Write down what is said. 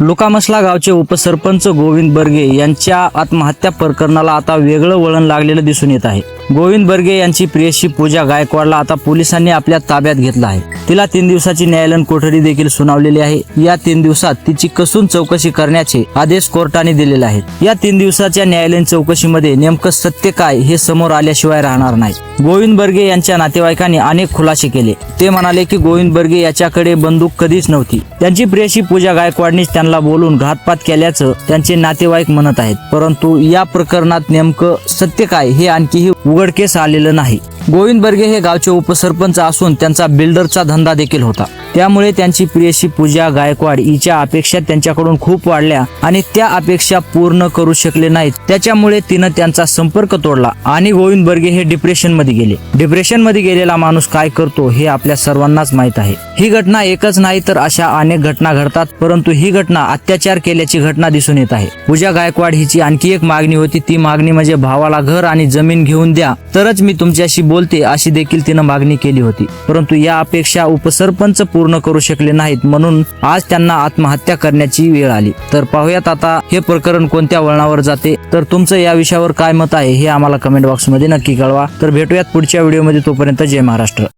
लुकामसला गावचे उपसरपंच गोविंद बर्गे यांच्या आत्महत्या प्रकरणाला आता वेगळं वळण लागलेलं दिसून येत आहे. गोविंद बर्गे यांची प्रियशी पूजा गायकवाडला आता पोलिसांनी आपल्या ताब्यात घेतलं आहे. तिला तीन दिवसाची न्यायालयीन कोठडी देखील सुनावलेली आहे. या तीन दिवसात तिची कसून चौकशी करण्याचे आदेश कोर्टाने दिलेले आहेत. या तीन दिवसाच्या न्यायालयीन चौकशीमध्ये नेमकं सत्य काय हे समोर आल्याशिवाय राहणार नाही. गोविंद बर्गे यांच्या नातेवाईकांनी अनेक खुलासे केले. ते म्हणाले की गोविंद बर्गे याच्याकडे बंदूक कधीच नव्हती. त्यांची प्रियशी पूजा गायकवाडनीच त्यांना बोलून घातपात केल्याचं त्यांचे नातेवाईक म्हणत आहेत. परंतु या प्रकरणात नेमकं सत्य काय हे आणखीही उघडकेस आलेलं नाही. गोविंद बर्गे हे गावचे उपसरपंच असून त्यांचा बिल्डरचा धंदा देखील होता. त्यामुळे त्यांची प्रियशी पूजा गायकवाड हिच्या अपेक्षा त्यांच्याकडून खूप वाढल्या आणि त्या अपेक्षा पूर्ण करू शकले नाहीत. त्याच्यामुळे तिनं त्यांचा संपर्क तोडला आणि गोविंद बर्गे हे डिप्रेशनमध्ये गेले. डिप्रेशनमध्ये गेलेला माणूस काय करतो हे आपल्या सर्वांनाच माहीत आहे. ही घटना एकच नाही तर अशा अनेक घटना घडतात परंतु ही घटना अत्याचार केल्याची घटना दिसून येत आहे. पूजा गायकवाड हिची आणखी एक मागणी होती. ती मागणी म्हणजे भावाला घर आणि जमीन घेऊन द्या. तरच मी तुमच्याशी बोल बोलते अशी देखील तिनं मागणी केली होती. परंतु या अपेक्षा उपसरपंच पूर्ण करू शकले नाहीत म्हणून आज त्यांना आत्महत्या करण्याची वेळ आली. तर पाहूयात आता हे प्रकरण कोणत्या वळणावर जाते. तर तुमचं या विषयावर काय मत आहे हे आम्हाला कमेंट बॉक्समध्ये नक्की कळवा. तर भेटूयात पुढच्या व्हिडिओमध्ये तोपर्यंत जय महाराष्ट्र.